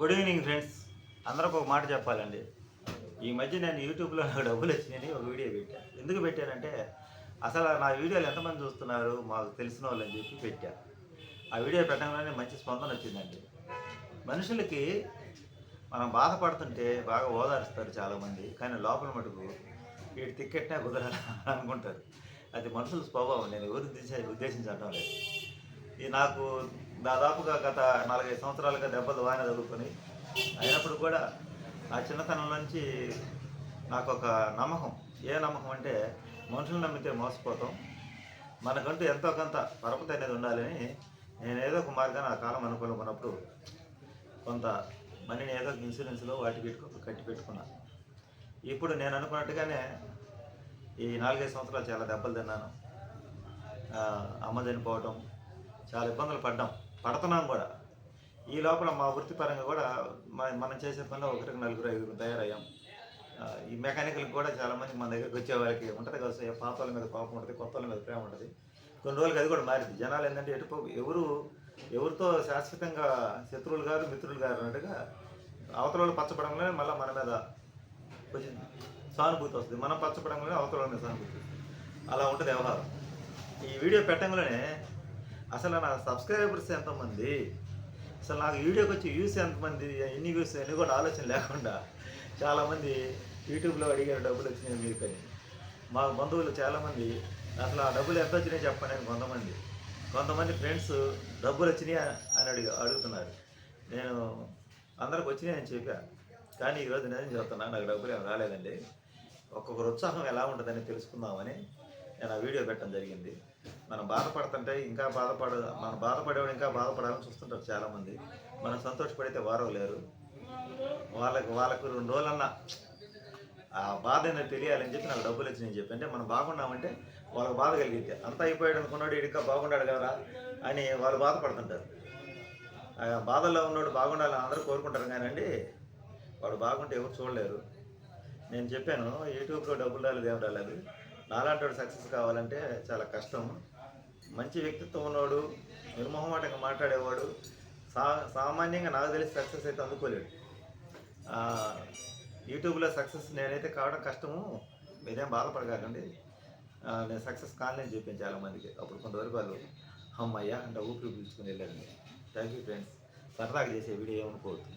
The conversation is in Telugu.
Good evening friends. అందరికి ఒక మాట చెప్పాలండి. ఈ మధ్య నేను యూట్యూబ్లో నాకు డబ్బులు వచ్చినాయని ఒక వీడియో పెట్టాను ఎందుకు పెట్టారంటే అసలు నా వీడియోలు ఎంతమంది చూస్తున్నారు మాకు తెలిసిన వాళ్ళు అని చెప్పి పెట్టా. ఆ వీడియో పెట్టడంలోనే మంచి స్పందన వచ్చిందండి. మనుషులకి మనం బాధపడుతుంటే బాగా ఓదారుస్తారు చాలామంది కానీ లోపల మటుకు వీటి తిక్కెట్నే కుదరాలి అనుకుంటారు. అది మనుషుల స్వభావం. నేను ఎవరు ఉద్దేశించడం లేదు. ఇది నాకు దాదాపుగా గత నాలుగైదు సంవత్సరాలుగా దెబ్బలు వాయిన చదువుకొని అయినప్పుడు కూడా నా చిన్నతనం నుంచి నాకు ఒక నమ్మకం. ఏ నమ్మకం అంటే మనుషులు నమ్మితే మోసపోతాం. మనకంటూ ఎంతో కొంత పరపతి అనేది ఉండాలని నేను ఏదో ఒక మార్గాన్ని ఆ కాలం అనుకున్నప్పుడు కొంత మనీని ఏదో ఇన్సూరెన్స్లో వాటికి పెట్టుకో కట్టి పెట్టుకున్నా. ఇప్పుడు నేను అనుకున్నట్టుగానే ఈ నాలుగైదు సంవత్సరాలు చాలా దెబ్బలు తిన్నాను. అమ్మ చనిపోవటం చాలా ఇబ్బందులు పడ్డాం. పడుతున్నాం కూడా. ఈ లోపల మా వృత్తిపరంగా కూడా మనం చేసే పనిలో ఒకరికి నలుగురు ఐదుగురు తయారయ్యాం. ఈ మెకానికల్కి కూడా చాలామంది మన దగ్గరికి వచ్చే వాళ్ళకి ఉంటుంది కదా సార్, వాళ్ళ మీద కోపం ఉంటుంది కొత్త వాళ్ళ మీద ప్రేమ ఉంటుంది. కొన్ని రోజులకి అది కూడా మారింది. జనాలు ఏంటంటే ఎటు ఎవరు ఎవరితో శాశ్వతంగా శత్రువులు గారు మిత్రులు గారు అన్నట్టుగా అవతల వాళ్ళు పచ్చపడంలోనే మళ్ళీ మన మీద కొంచెం సానుభూతి వస్తుంది. మనం పచ్చపడంలోనే అవతల వాళ్ళ మీద సానుభూతి అలా ఉంటుంది వ్యవహారం. ఈ వీడియో పెట్టంగానే అసలు నా సబ్స్క్రైబర్స్ ఎంతమంది? అసలు నాకు వీడియోకి వచ్చి వ్యూస్ ఎంతమంది? ఎన్ని వ్యూస్? అని కూడా ఆలోచన లేకుండా చాలామంది యూట్యూబ్లో అడిగారు డబ్బులు వచ్చినాయి మీరు కానీ. మా బంధువులు చాలామంది అసలు ఆ డబ్బులు ఎంత వచ్చినాయి చెప్పండి కొంతమంది. కొంతమంది ఫ్రెండ్స్ డబ్బులు వచ్చినాయి? అని అడిగి అడుగుతున్నారు. నేను అందరికి వచ్చినాయి? అని చెప్పా. కానీ ఈరోజు నేను చెప్తున్నా నాకు డబ్బులు ఏమి రాలేదండి. ఒక్కొక్కరు ఉత్సాహం ఎలా ఉంటుందని తెలుసుకుందామని నేను ఆ వీడియో పెట్టడం జరిగింది. మనం బాధపడుతుంటే ఇంకా బాధపడ మనం బాధపడేవాడు ఇంకా బాధపడాలని చూస్తుంటారు చాలామంది. మనం సంతోషపడితే వారో లేరు. వాళ్ళకు వాళ్ళకు రెండు రోజులన్నా ఆ బాధ అనేది తెలియాలని చెప్పి నాకు డబ్బులు వచ్చినాయని చెప్పి అంటే మనం బాగున్నామంటే వాళ్ళకి బాధ కలిగితే అంతా అయిపోయాడు అనుకున్నాడు ఇంకా బాగున్నాడు కదా అని వాళ్ళు బాధపడుతుంటారు. ఆ బాధల్లో ఉన్నాడు బాగుండాలని అందరూ కోరుకుంటారు కానండి వాడు బాగుంటే ఎవరు చూడలేరు. నేను చెప్పాను యూట్యూబ్లో డబ్బులు రాలేదు ఏం రాలేదు. నాలాంటి వాడు సక్సెస్ కావాలంటే చాలా కష్టం. మంచి వ్యక్తిత్వం ఉన్నవాడు నిర్మోహమాటంగా మాట్లాడేవాడు సా సామాన్యంగా నాకు తెలిసి సక్సెస్ అయితే అందుకోలేడు. యూట్యూబ్లో సక్సెస్ నేనైతే కావడం కష్టము. మీరేం బాధపడకండి. నేను సక్సెస్ కాలేని చెప్పాను చాలామందికి. అప్పుడు కొంతవరకు వాళ్ళు అమ్మయ్యా అంటే ఊపిరి పీల్చుకుని వెళ్ళారు. Thank you friends. సరదాగా చేసే వీడియో ఏమనుకోవద్దు.